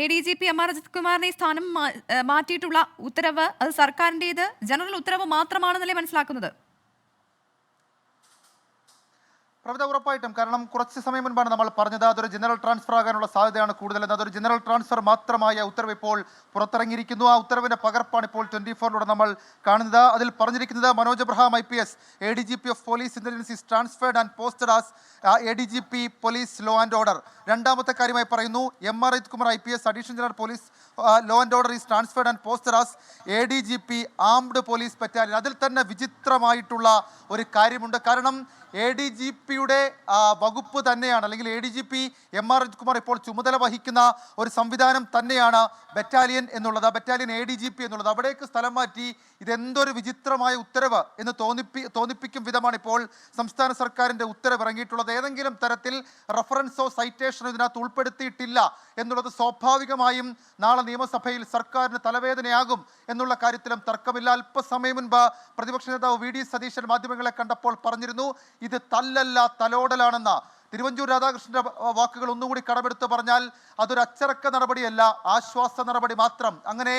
A D G P M R Ajith കുമാറിനെ സ്ഥാനം മാറ്റിയിട്ടുള്ള ഉത്തരവ് അത് സർക്കാരിന്റെ ജനറൽ ഉത്തരവ് മാത്രമാണെന്നല്ലേ മനസ്സിലാക്കുന്നത്? പ്രവിധ ഉറപ്പായിട്ടും. കാരണം കുറച്ച് സമയം മുൻപാണ് നമ്മൾ പറഞ്ഞത് അതൊരു ജനറൽ ട്രാൻസ്ഫർ ആകാനുള്ള സാധ്യതയാണ് കൂടുതലെന്ന്. അതൊരു ജനറൽ ട്രാൻസ്ഫർ മാത്രമായ ഉത്തരവ് ഇപ്പോൾ പുറത്തിറങ്ങിയിരിക്കുന്നു. ആ ഉത്തരവിന്റെ പകർപ്പാണ് ഇപ്പോൾ ട്വന്റി ഫോറിലൂടെ നമ്മൾ കാണുന്നത്. അതിൽ പറഞ്ഞിരിക്കുന്നത് Manoj Abraham I P S A D G P of police intelligence transferred and posted as A D G P police law and order രണ്ടാമത്തെ കാര്യമായി പറയുന്നു M R Ajith Kumar I P S additional general police law and order is transferred and posted as A D G P armed police battalion അതിൽ തന്നെ വിചിത്രമായിട്ടുള്ള ഒരു കാര്യമുണ്ട്. കാരണം A D G പിയുടെ വകുപ്പ് തന്നെയാണ് അല്ലെങ്കിൽ A D G P M R Ajith Kumar ഇപ്പോൾ ചുമതല വഹിക്കുന്ന ഒരു സംവിധാനം തന്നെയാണ് ബറ്റാലിയൻ എന്നുള്ളത്. Battalion A D G P എന്നുള്ളത്. അവിടേക്ക് സ്ഥലം മാറ്റി ഇതെന്തൊരു വിചിത്രമായ ഉത്തരവ് എന്ന് തോന്നിപ്പി തോന്നിപ്പിക്കും വിധമാണ് ഇപ്പോൾ സംസ്ഥാന സർക്കാരിന്റെ ഉത്തരവ് ഇറങ്ങിയിട്ടുള്ളത്. ഏതെങ്കിലും തരത്തിൽ റഫറൻസോ സൈറ്റേഷനോ ഇതിനകത്ത് ഉൾപ്പെടുത്തിയിട്ടില്ല എന്നുള്ളത് സ്വാഭാവികമായും നാളെ നിയമസഭയിൽ സർക്കാരിന് തലവേദനയാകും എന്നുള്ള കാര്യത്തിലും തർക്കമില്ല. അല്പസമയം മുൻപ് പ്രതിപക്ഷ നേതാവ് വി ഡി സതീശൻ മാധ്യമങ്ങളെ കണ്ടപ്പോൾ പറഞ്ഞിരുന്നു ഇത് തല്ലല്ല തലോടലാണെന്ന്. തിരുവഞ്ചൂർ രാധാകൃഷ്ണന്റെ വാക്കുകൾ ഒന്നുകൂടി കടമെടുത്ത് പറഞ്ഞാൽ അതൊരു അച്ചടക്ക നടപടിയല്ല ആശ്വാസ നടപടി മാത്രം. അങ്ങനെ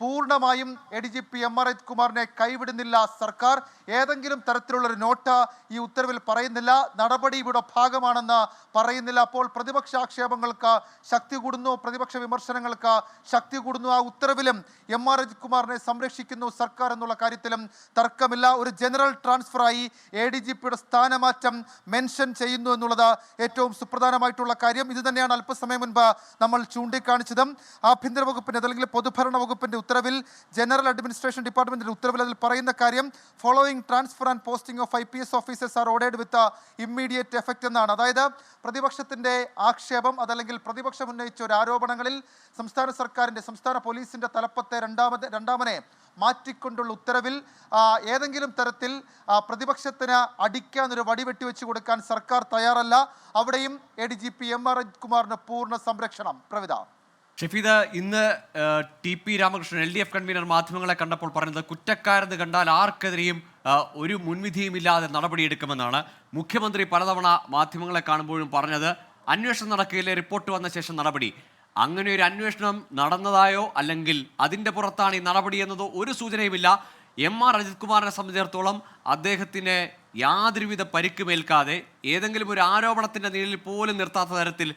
പൂർണമായും A D G P M R Ajith കുമാറിനെ കൈവിടുന്നില്ല സർക്കാർ. ഏതെങ്കിലും തരത്തിലുള്ള ഒരു നോട്ട് ഈ ഉത്തരവിൽ പറയുന്നില്ല. നടപടി ഇവിടെ ഭാഗമാണെന്ന് പറയുന്നില്ല. അപ്പോൾ പ്രതിപക്ഷ ആക്ഷേപങ്ങൾക്ക് ശക്തി കൂടുന്നു. പ്രതിപക്ഷ വിമർശനങ്ങൾക്ക് ശക്തി കൂടുന്നു. ആ ഉത്തരവിലും എം ആർ അജിത് കുമാറിനെ സംരക്ഷിക്കുന്നു സർക്കാർ എന്നുള്ള കാര്യത്തിലും തർക്കമില്ല. ഒരു ജനറൽ ട്രാൻസ്ഫറായി എ ഡി ജി പിയുടെ സ്ഥാനമാറ്റം മെൻഷൻ ചെയ്യുന്നു എന്നുള്ളത് ഏറ്റവും സുപ്രധാനമായിട്ടുള്ള കാര്യം. ഇത് തന്നെയാണ് അല്പസമയം മുൻപ് നമ്മൾ ചൂണ്ടിക്കാണിച്ചതും. ആഭ്യന്തര വകുപ്പിന്റെ അല്ലെങ്കിൽ പൊതുഭരണ വകുപ്പിന്റെ ഉത്തരവിൽ ജനറൽ അഡ്മിനിസ്ട്രേഷൻ ഡിപ്പാർട്ട്മെന്റിന്റെ ഉത്തരവിൽ അതിൽ പറയുന്ന കാര്യം following transfer and posting of I P S officers are ordered with immediate effect എന്നാണ്. അതായത് പ്രതിപക്ഷത്തിന്റെ ആക്ഷേപം അതല്ലെങ്കിൽ പ്രതിപക്ഷം ഉന്നയിച്ച ഒരു ആരോപണങ്ങളിൽ സംസ്ഥാന സർക്കാരിന്റെ സംസ്ഥാന പോലീസിന്റെ തലപ്പത്തെ രണ്ടാമത് രണ്ടാമനെ മാറ്റിക്കൊണ്ടുള്ള ഉത്തരവിൽ ഏതെങ്കിലും തരത്തിൽ പ്രതിപക്ഷത്തിന് അടിക്കാൻ ഒരു വടി വെട്ടിവെച്ച് കൊടുക്കാൻ സർക്കാർ തയ്യാറല്ല. അവിടെയും A D G P M R കുമാറിന് പൂർണ സംരക്ഷണം. പ്രവിധ ഷഫീദ് ഇന്ന് T P Ramakrishnan L D F convener മാധ്യമങ്ങളെ കണ്ടപ്പോൾ പറഞ്ഞത് കുറ്റക്കാരെന്ന് കണ്ടാൽ ആർക്കെതിരെയും ഒരു ഒരു മുൻവിധിയുമില്ലാതെ നടപടിയെടുക്കുമെന്നാണ് മുഖ്യമന്ത്രി പലതവണ മാധ്യമങ്ങളെ കാണുമ്പോഴും പറഞ്ഞത്. അന്വേഷണം നടക്കുകയില്ലേ റിപ്പോർട്ട് വന്ന ശേഷം നടപടി. അങ്ങനെ ഒരു അന്വേഷണം നടന്നതായോ അല്ലെങ്കിൽ അതിന്റെ പുറത്താണ് ഈ നടപടി എന്നതോ ഒരു സൂചനയുമില്ല. എം ആർ അജിത് കുമാറിനെ സംബന്ധിച്ചിടത്തോളം അദ്ദേഹത്തിന് യാതൊരുവിധ പരിക്കുമേൽക്കാതെ ഏതെങ്കിലും ഒരു ആരോപണത്തിന്റെ നിഴലിൽ പോലും നിർത്താത്ത തരത്തിൽ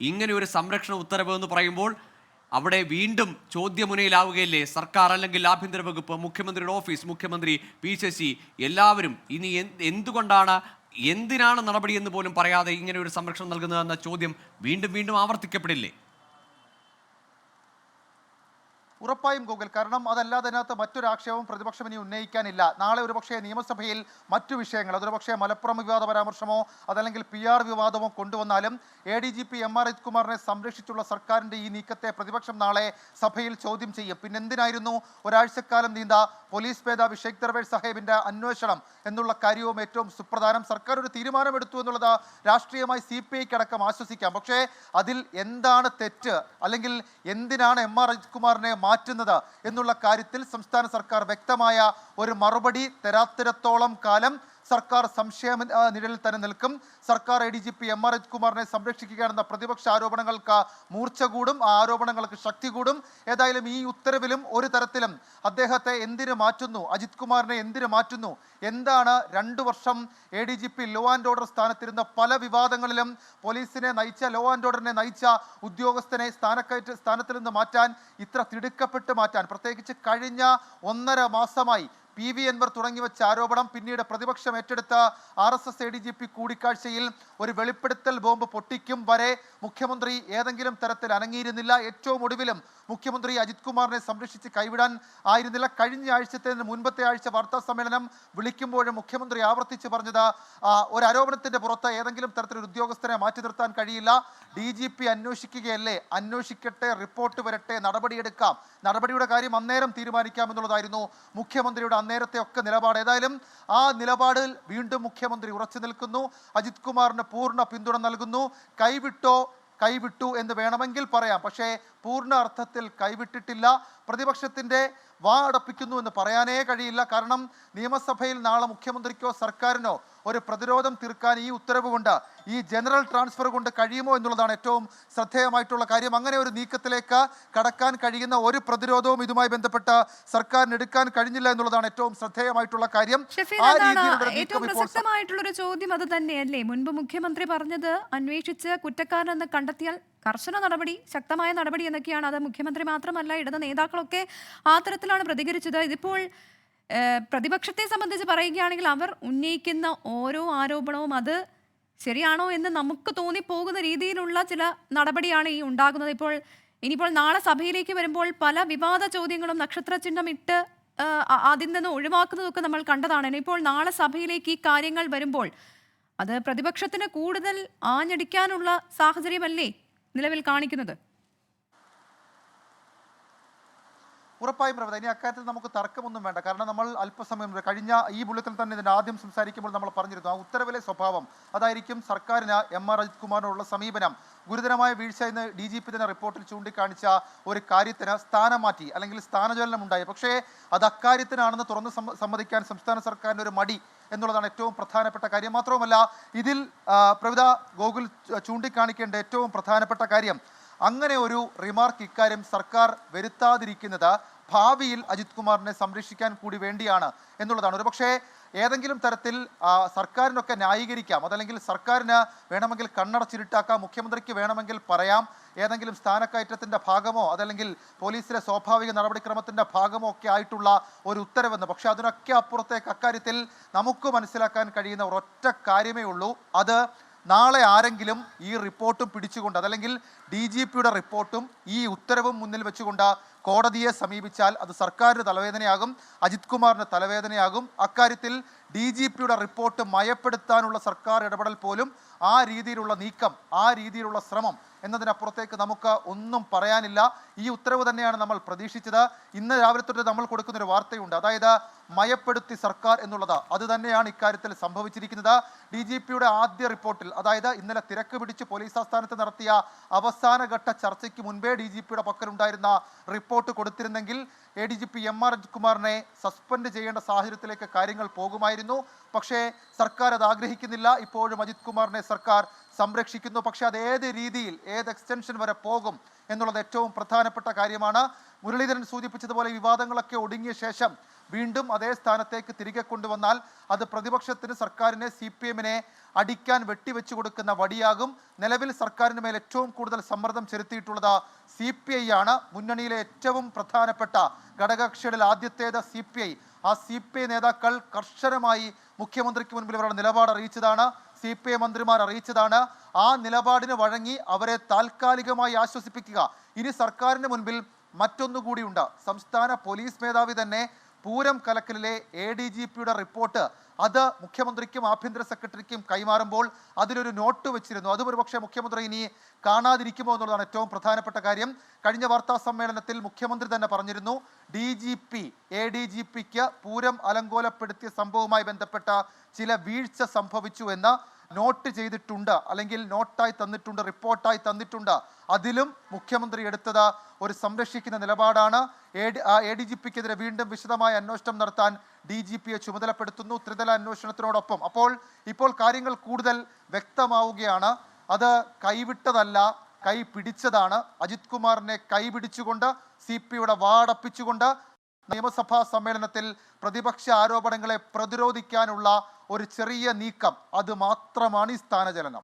ഇങ്ങനെ ഒരു സംരക്ഷണ ഉത്തരവ് എന്ന് പറയുമ്പോൾ അവിടെ വീണ്ടും ചോദ്യമുനയിലാവുകയല്ലേ? സർക്കാർ അല്ലെങ്കിൽ ആഭ്യന്തര വകുപ്പ് മുഖ്യമന്ത്രിയുടെ ഓഫീസ് മുഖ്യമന്ത്രി പി ശശി എല്ലാവരും ഇനി എന്ത് എന്തുകൊണ്ടാണ് എന്തിനാണ് നടപടി എന്ന് പോലും പറയാതെ ഇങ്ങനെ ഒരു സംരക്ഷണം നൽകുന്നതെന്ന ചോദ്യം വീണ്ടും വീണ്ടും ആവർത്തിക്കപ്പെടില്ലേ? ഉറപ്പായും ഗൂഗിൾ. കാരണം അതല്ലാതെ അതിനകത്ത് മറ്റൊരു ആക്ഷേപവും പ്രതിപക്ഷം ഇനി ഉന്നയിക്കാനില്ല. നാളെ ഒരുപക്ഷേ നിയമസഭയിൽ മറ്റു വിഷയങ്ങൾ അതൊരു പക്ഷേ മലപ്പുറം വിവാദ പരാമർശമോ അതല്ലെങ്കിൽ പി ആർ വിവാദമോ കൊണ്ടുവന്നാലും A D G P M R അജിത്കുമാറിനെ സംരക്ഷിച്ചുള്ള സർക്കാരിന്റെ ഈ നീക്കത്തെ പ്രതിപക്ഷം നാളെ സഭയിൽ ചോദ്യം ചെയ്യും. പിന്നെ എന്തിനായിരുന്നു ഒരാഴ്ചക്കാലം നീണ്ട പോലീസ് മേധാവി ഷെയ്ഖ് ദർവേഷ് സാഹേബിന്റെ അന്വേഷണം എന്നുള്ള കാര്യവും ഏറ്റവും സുപ്രധാനം. സർക്കാർ ഒരു തീരുമാനമെടുത്തു എന്നുള്ളത് രാഷ്ട്രീയമായി സി പി ഐക്ക് അടക്കം ആശ്വസിക്കാം. പക്ഷേ അതിൽ എന്താണ് തെറ്റ്? അല്ലെങ്കിൽ എന്തിനാണ് എം ആർ അജിത് കുമാറിനെ മാറ്റുന്നത് എന്നുള്ള കാര്യത്തിൽ സംസ്ഥാന സർക്കാർ വ്യക്തമായ ഒരു മറുപടി തരാത്തിരത്തോളം കാലം സർക്കാർ സംശയ നിഴലിൽ തന്നെ നിൽക്കും. സർക്കാർ A D G P M R H കുമാറിനെ സംരക്ഷിക്കുകയാണെന്ന പ്രതിപക്ഷ ആരോപണങ്ങൾക്ക് മൂർച്ച കൂടും ആ ആരോപണങ്ങൾക്ക് ശക്തി കൂടും. ഏതായാലും ഈ ഉത്തരവിലും ഒരു തരത്തിലും അദ്ദേഹത്തെ എന്തിനു മാറ്റുന്നു അജിത് കുമാറിനെ എന്തിനു മാറ്റുന്നു എന്താണ് രണ്ടു വർഷം A D G P law and order സ്ഥാനത്തിരുന്ന പല വിവാദങ്ങളിലും പോലീസിനെ നയിച്ച ലോ ആൻഡ് ഓർഡറിനെ നയിച്ച ഉദ്യോഗസ്ഥനെ സ്ഥാനക്കയറ്റ സ്ഥാനത്തിൽ നിന്ന് മാറ്റാൻ ഇത്ര തിടുക്കപ്പെട്ട് മാറ്റാൻ പ്രത്യേകിച്ച് കഴിഞ്ഞ ഒന്നര മാസമായി പി വി അൻവർ തുടങ്ങി വെച്ച ആരോപണം പിന്നീട് പ്രതിപക്ഷം ഏറ്റെടുത്ത R S S A D G P കൂടിക്കാഴ്ചയിൽ ഒരു വെളിപ്പെടുത്തൽ ബോംബ് പൊട്ടിക്കും വരെ മുഖ്യമന്ത്രി ഏതെങ്കിലും തരത്തിൽ അനങ്ങിയിരുന്നില്ല. ഏറ്റവും ഒടുവിലും മുഖ്യമന്ത്രി അജിത് കുമാറിനെ സംരക്ഷിച്ച് കൈവിടാൻ ആയിരുന്നില്ല. കഴിഞ്ഞ ആഴ്ചത്തെ മുൻപത്തെ ആഴ്ച വാർത്താ സമ്മേളനം വിളിക്കുമ്പോഴും മുഖ്യമന്ത്രി ആവർത്തിച്ച് പറഞ്ഞത് ഒരു ആരോപണത്തിന്റെ പുറത്ത് ഏതെങ്കിലും തരത്തിൽ ഉദ്യോഗസ്ഥനെ മാറ്റി നിർത്താൻ കഴിയില്ല. ഡി ജി പി അന്വേഷിക്കുകയല്ലേ? അന്വേഷിക്കട്ടെ റിപ്പോർട്ട് വരട്ടെ നടപടിയെടുക്കാം. നടപടിയുടെ കാര്യം അന്നേരം തീരുമാനിക്കാം എന്നുള്ളതായിരുന്നു മുഖ്യമന്ത്രിയുടെ അന്നേരത്തെ ഒക്കെ നിലപാട് ഏതായാലും ആ നിലപാടിൽ വീണ്ടും മുഖ്യമന്ത്രി ഉറച്ചു നിൽക്കുന്നു. അജിത് കുമാറിന് പൂർണ പിന്തുണ നൽകുന്നു. കൈവിട്ടോ കൈവിട്ടു എന്ന് വേണമെങ്കിൽ പറയാം. പക്ഷേ പൂർണ അർത്ഥത്തിൽ കൈവിട്ടിട്ടില്ല. പ്രതിപക്ഷത്തിന്റെ വാ അടപ്പിക്കുന്നു എന്ന് പറയാനേ കഴിയില്ല. കാരണം നിയമസഭയിൽ നാളെ മുഖ്യമന്ത്രിക്കോ സർക്കാരിനോ ഒരു പ്രതിരോധം തീർക്കാൻ ഈ ഉത്തരവ് കൊണ്ട് ഈ ജനറൽ ട്രാൻസ്ഫർ കൊണ്ട് കഴിയുമോ എന്നുള്ളതാണ് ഏറ്റവും ശ്രദ്ധേയമായിട്ടുള്ള കാര്യം. അങ്ങനെ ഒരു നീക്കത്തിലേക്ക് കടക്കാൻ കഴിയുന്ന ഒരു പ്രതിരോധവും ഇതുമായി ബന്ധപ്പെട്ട് സർക്കാരിന് എടുക്കാൻ കഴിഞ്ഞില്ല എന്നുള്ളതാണ് ഏറ്റവും ശ്രദ്ധേയമായിട്ടുള്ള കാര്യം. ഒരു ഏറ്റവും പ്രസക്തമായിട്ടുള്ളൊരു ചോദ്യം അത് തന്നെയല്ലേ? മുൻപ് മുഖ്യമന്ത്രി പറഞ്ഞത് അന്വേഷിച്ച് കുറ്റക്കാരെന്ന് കണ്ടെത്തിയാൽ കർശന നടപടി ശക്തമായ നടപടി എന്നൊക്കെയാണ്. അത് മുഖ്യമന്ത്രി മാത്രമല്ല ഇടത് നേതാക്കളൊക്കെ ആ തരത്തിലാണ് പ്രതികരിച്ചത്. ഇതിപ്പോൾ പ്രതിപക്ഷത്തെ സംബന്ധിച്ച് പറയുകയാണെങ്കിൽ അവർ ഉന്നയിക്കുന്ന ഓരോ ആരോപണവും അത് ശരിയാണോ എന്ന് നമുക്ക് തോന്നിപ്പോകുന്ന രീതിയിലുള്ള ചില നടപടിയാണ് ഈ ഉണ്ടാകുന്നത്. ഇപ്പോൾ ഇനിയിപ്പോൾ നാളെ സഭയിലേക്ക് വരുമ്പോൾ പല വിവാദ ചോദ്യങ്ങളും നക്ഷത്ര ചിഹ്നം ഇട്ട് അതിൽ നിന്ന് ഒഴിവാക്കുന്നതൊക്കെ നമ്മൾ കണ്ടതാണ്. ഇനിയിപ്പോൾ നാളെ സഭയിലേക്ക് ഈ കാര്യങ്ങൾ വരുമ്പോൾ അത് പ്രതിപക്ഷത്തിന് കൂടുതൽ ആഞ്ഞടിക്കാനുള്ള സാഹചര്യമല്ലേ നിലവിൽ കാണിക്കുന്നത്? ഉറപ്പായും പ്രവത ഇനി അക്കാര്യത്തിൽ നമുക്ക് തർക്കമൊന്നും വേണ്ട. കാരണം നമ്മൾ അല്പസമയം കഴിഞ്ഞ ഈ ബുള്ളറ്റിൽ തന്നെ ഇതിന് ആദ്യം സംസാരിക്കുമ്പോൾ നമ്മൾ പറഞ്ഞിരുന്നു ആ ഉത്തരവിലെ സ്വഭാവം. അതായിരിക്കും സർക്കാരിന് എം ആർ അജിത് കുമാറിനോടുള്ള സമീപനം. ഗുരുതരമായ വീഴ്ച എന്ന് ഡി ജി പി തന്നെ റിപ്പോർട്ടിൽ ചൂണ്ടിക്കാണിച്ച ഒരു കാര്യത്തിന് സ്ഥാനം മാറ്റി അല്ലെങ്കിൽ സ്ഥാനചലനം ഉണ്ടായി പക്ഷേ അത് അക്കാര്യത്തിനാണെന്ന് തുറന്ന് സമ്മതിക്കാൻ സംസ്ഥാന സർക്കാരിന് ഒരു മടി എന്നുള്ളതാണ് ഏറ്റവും പ്രധാനപ്പെട്ട കാര്യം. മാത്രവുമല്ല ഇതിൽ പ്രവിത ഗോകുൽ ചൂണ്ടിക്കാണിക്കേണ്ട ഏറ്റവും പ്രധാനപ്പെട്ട കാര്യം അങ്ങനെ ഒരു റിമാർക്ക് ഇക്കാര്യം സർക്കാർ വരുത്താതിരിക്കുന്നത് ഭാവിയിൽ അജിത് കുമാറിനെ സംരക്ഷിക്കാൻ കൂടി വേണ്ടിയാണ് എന്നുള്ളതാണ്. ഒരുപക്ഷേ ഏതെങ്കിലും തരത്തിൽ സർക്കാരിനൊക്കെ ന്യായീകരിക്കാം. അതല്ലെങ്കിൽ സർക്കാരിന് വേണമെങ്കിൽ കണ്ണടച്ചിരുട്ടാക്കാം മുഖ്യമന്ത്രിക്ക് വേണമെങ്കിൽ പറയാം ഏതെങ്കിലും സ്ഥാനക്കയറ്റത്തിന്റെ ഭാഗമോ അതല്ലെങ്കിൽ പോലീസിലെ സ്വാഭാവിക നടപടിക്രമത്തിന്റെ ഭാഗമോ ഒക്കെ ആയിട്ടുള്ള ഒരു ഉത്തരവെന്ന്. പക്ഷേ അതിനൊക്കെ അപ്പുറത്തേക്ക് അക്കാര്യത്തിൽ നമുക്ക് മനസ്സിലാക്കാൻ കഴിയുന്ന ഒരൊറ്റ കാര്യമേ ഉള്ളൂ. അത് നാളെ ആരെങ്കിലും ഈ റിപ്പോർട്ടും പിടിച്ചുകൊണ്ട് അതല്ലെങ്കിൽ ഡി ജി പിയുടെ റിപ്പോർട്ടും ഈ ഉത്തരവും മുന്നിൽ വെച്ചുകൊണ്ട് കോടതിയെ സമീപിച്ചാൽ അത് സർക്കാരിന് തലവേദനയാകും അജിത് കുമാറിന് തലവേദനയാകും. അക്കാര്യത്തിൽ ഡി ജി പിയുടെ റിപ്പോർട്ട് മയപ്പെടുത്താനുള്ള സർക്കാർ ഇടപെടൽ പോലും ആ രീതിയിലുള്ള നീക്കം ആ രീതിയിലുള്ള ശ്രമം എന്നതിനപ്പുറത്തേക്ക് നമുക്ക് ഒന്നും പറയാനില്ല. ഈ ഉത്തരവ് തന്നെയാണ് നമ്മൾ പ്രതീക്ഷിച്ചത്. ഇന്ന് രാവിലെ തൊട്ട് നമ്മൾ കൊടുക്കുന്ന ഒരു വാർത്തയുണ്ട്. അതായത് മയപ്പെടുത്തി സർക്കാർ എന്നുള്ളത് അത് തന്നെയാണ് ഇക്കാര്യത്തിൽ സംഭവിച്ചിരിക്കുന്നത്. ഡി ജി പിയുടെ ആദ്യ റിപ്പോർട്ടിൽ അതായത് ഇന്നലെ തിരക്ക് പിടിച്ച് പോലീസ് ആസ്ഥാനത്ത് നടത്തിയ അവസാനഘട്ട ചർച്ചയ്ക്ക് മുൻപേ ഡി ജി പിയുടെ പക്കലുണ്ടായിരുന്ന report കൊടുത്തിരുന്നെങ്കിൽ A D G P M R അജിത്കുമാറിനെ suspend ചെയ്യേണ്ട സാഹചര്യത്തിലേക്ക് കാര്യങ്ങൾ പോകുമായിരുന്നു. പക്ഷേ സർക്കാർ അത് ആഗ്രഹിക്കുന്നില്ല. ഇപ്പോഴും അജിത് കുമാറിനെ സർക്കാർ സംരക്ഷിക്കുന്നു. പക്ഷേ അത് ഏത് രീതിയിൽ ഏത് എക്സ്റ്റൻഷൻ വരെ പോകും എന്നുള്ളത് ഏറ്റവും പ്രധാനപ്പെട്ട കാര്യമാണ്. മുരളീധരൻ സൂചിപ്പിച്ചതുപോലെ വിവാദങ്ങളൊക്കെ ഒടുങ്ങിയ ശേഷം വീണ്ടും അതേ സ്ഥാനത്തേക്ക് തിരികെ കൊണ്ടുവന്നാൽ അത് പ്രതിപക്ഷത്തിന് സർക്കാരിനെ സി പി എമ്മിനെ അടിക്കാൻ വെട്ടിവെച്ചു കൊടുക്കുന്ന വടിയാകും. നിലവിൽ സർക്കാരിന് മേൽ ഏറ്റവും കൂടുതൽ സമ്മർദ്ദം ചെലുത്തിയിട്ടുള്ളത് സി പി ഐ ആണ്. മുന്നണിയിലെ ഏറ്റവും പ്രധാനപ്പെട്ട ഘടകകക്ഷികളിൽ ആദ്യത്തേത് സി പി ഐ. ആ സി പി ഐ നേതാക്കൾ കർശനമായി മുഖ്യമന്ത്രിക്ക് മുൻപിൽ ഇവരുടെ നിലപാട് അറിയിച്ചതാണ്. സി പി ഐ മന്ത്രിമാർ അറിയിച്ചതാണ്. ആ നിലപാടിന് വഴങ്ങി അവരെ താൽക്കാലികമായി ആശ്വസിപ്പിക്കുക. ഇനി സർക്കാരിന് മുൻപിൽ മറ്റൊന്നുകൂടിയുണ്ട് സംസ്ഥാന പോലീസ് മേധാവി തന്നെ പൂരം കലക്കലിലെ എ ഡി ജി പിയുടെ റിപ്പോർട്ട് അത് മുഖ്യമന്ത്രിക്കും ആഭ്യന്തര സെക്രട്ടറിക്കും കൈമാറുമ്പോൾ അതിലൊരു നോട്ട് വെച്ചിരുന്നു. അതും ഒരു പക്ഷേ മുഖ്യമന്ത്രി ഇനി കാണാതിരിക്കുമോ എന്നുള്ളതാണ് ഏറ്റവും പ്രധാനപ്പെട്ട കാര്യം. കഴിഞ്ഞ വാർത്താ സമ്മേളനത്തിൽ മുഖ്യമന്ത്രി തന്നെ പറഞ്ഞിരുന്നു D G P A D G പിക്ക് പൂരം അലങ്കോലപ്പെടുത്തിയ സംഭവവുമായി ബന്ധപ്പെട്ട ചില വീഴ്ച സംഭവിച്ചു എന്ന്. നോട്ട് ചെയ്തിട്ടുണ്ട് അല്ലെങ്കിൽ നോട്ടായി തന്നിട്ടുണ്ട് റിപ്പോർട്ടായി തന്നിട്ടുണ്ട്. അതിലും മുഖ്യമന്ത്രി എടുത്തത് ഒരു സംരക്ഷിക്കുന്ന നിലപാടാണ്. എ ഡി ജി പിക്കെതിരെ വീണ്ടും വിശദമായ അന്വേഷണം നടത്താൻ ഡി ജി പിയെ ചുമതലപ്പെടുത്തുന്നു ത്രിതല അന്വേഷണത്തിനോടൊപ്പം. അപ്പോൾ ഇപ്പോൾ കാര്യങ്ങൾ കൂടുതൽ വ്യക്തമാവുകയാണ്. അത് കൈവിട്ടതല്ല കൈ പിടിച്ചതാണ്. അജിത് കുമാറിനെ കൈ പിടിച്ചുകൊണ്ട് സി പിയുടെ വാടപ്പിച്ചുകൊണ്ട് നിയമസഭാ സമ്മേളനത്തിൽ പ്രതിപക്ഷ ആരോപണങ്ങളെ പ്രതിരോധിക്കാനുള്ള ഒരു ചെറിയ നീക്കം. അത് മാത്രമാണ് ഈ സ്ഥാനചലനം.